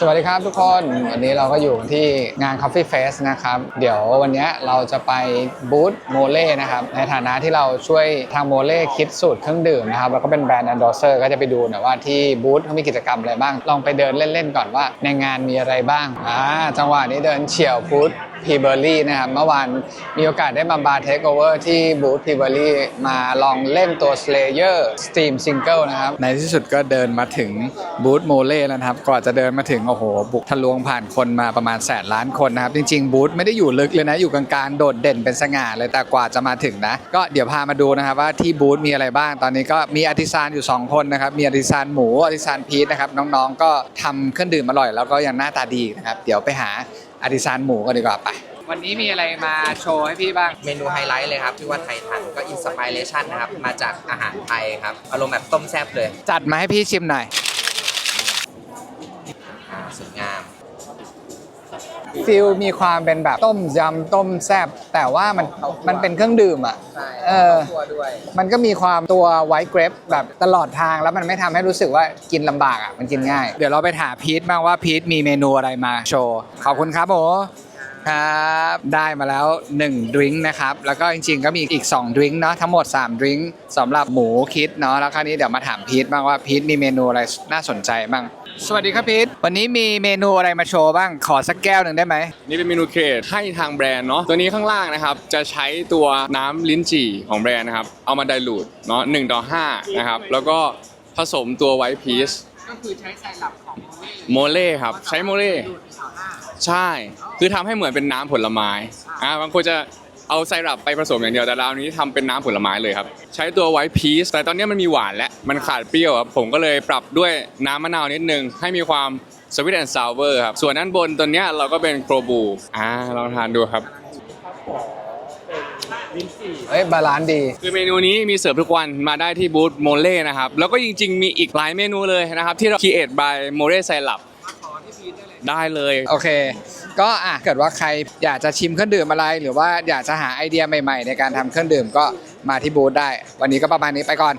สวัสดีครับทุกคน วันนี้เราก็อยู่ที่งาน Coffee Fest นะครับ เดี๋ยววันนี้เราจะไปบูธโมเล่นะครับ ในฐานะที่เราช่วยทางโมเล่คิดสูตรเครื่องดื่มนะครับ แล้วก็เป็นแบรนด์ endorser ก็จะไปดูหน่อยว่าที่บูธเขามีกิจกรรมอะไรบ้าง ลองไปเดินเล่นๆก่อนว่าในงานมีอะไรบ้าง อ่า จังหวะนี้เดินเฉียวบูธพีเบอร์รี่นะครับเมื่อวานมีโอกาสได้มาบาร์เทคโอเวอร์ที่บูธพีเบอร์รี่มาลองเล่นตัว Slayer Steam Single นะครับ ในที่สุดก็เดินมาถึงบูธโมเล่แล้วนะครับก่อนจะเดินมาถึง โอ้โห บุกทะลวงผ่านคนมาประมาณแสนล้านคนนะครับ จริง ๆ บูธไม่ได้อยู่ลึกเลยนะ อยู่กลางๆ โดดเด่นเป็นสง่าเลยแต่กว่าจะมาถึงนะ ก็เดี๋ยวพามาดูนะครับว่าที่บูธมีอะไรบ้างตอนนี้ก็มีอาร์ติซานอยู่ 2 คนนะครับมีอาร์ติซานหมูอาร์ติซานพีชนะครับน้องๆก็ทำเครื่องดื่มอร่อยแล้วก็ยังหน้าตาดีนะครับเดี๋ยวไปหา อาร์ติซานหมูกันดีกว่าไป วันนี้มีอะไรมาโชว์ให้พี่บ้าง เมนูไฮไลท์เลยครับที่ว่าไทยทันก็อินสปิเรชันนะครับ มาจากอาหารไทยครับ อารมณ์แบบต้มแซ่บเลยจัดมาให้พี่ชิมหน่อยอ่าสวยงาม ฟิลมีความเป็นแบบต้มยำต้มแซบแต่ว่ามันมันเป็นเครื่องดื่มอะ ใช่เออตัวด้วยมันก็มีความตัวไวท์เกรปแบบตลอดทางแล้วมันไม่ทำให้รู้สึกว่ากินลำบากอะมันกินง่าย เดี๋ยวเราไปถามพีทบ้างว่าพีทมีเมนูอะไรมาโชว์ ขอบคุณครับโมครับ ได้มาแล้ว1ดริงก์นะครับ แล้วก็จริงๆ ก็มีอีก2ดริงก์เนาะทั้งหมด3ดริงก์สำหรับหมูคิดเนาะแล้วคราวนี้เดี๋ยวมาถามพีทบ้างว่าพีทมีเมนูอะไรน่าสนใจบ้าง สวัสดีครับพีทวันนี้มีเมนูอะไรมาโชว์บ้าง ขอสักแก้วหนึ่งได้ไหม นี่เป็นเมนูเครดให้ทางแบรนด์เนาะตัวนี้ข้างล่างนะครับ จะใช้ตัวน้ำลิ้นจี่ของแบรนด์นะครับ เอามาไดลูดเนาะหนึ่งต่อห้านะครับ แล้วก็ผสมตัวไวท์พีชก็คือใช้ไซรัปของโมเล่ครับ ใช้โมเล่ ใช่ คือทำให้เหมือนเป็นน้ำผลไม้ อ่า บางคนจะ เอาไซรัปไปผสมอย่างเดียวแต่เรานี้ทำเป็นน้ำผลไม้เลยครับ ใช้ตัวไวท์พีชแต่ตอนนี้มันมีหวานและมันขาดเปรี้ยวครับผมก็เลยปรับด้วยน้ำมะนาวนิดนึง ให้มีความสวิตแอนด์ซาวเวอร์ครับ ส่วนด้านบนตัวเนี้ยเราก็เป็นโครบูอ่าลองทานดูครับเฮ้ยบาลานซ์ดีคือเมนูนี้มีเสิร์ฟทุกวันมาได้ที่บูธโมเล่นะครับ แล้วก็จริง ๆ มีอีกหลายเมนูเลยนะครับ ที่เรา create by โมเล่ไซรัป ได้เลย โอเค ก็อะเกิดว่าใครอยากจะชิมเครื่องดื่มอะไร หรือว่าอยากจะหาไอเดียใหม่ๆ ในการทำเครื่องดื่มก็มาที่บูธได้ วันนี้ก็ประมาณนี้ไปก่อน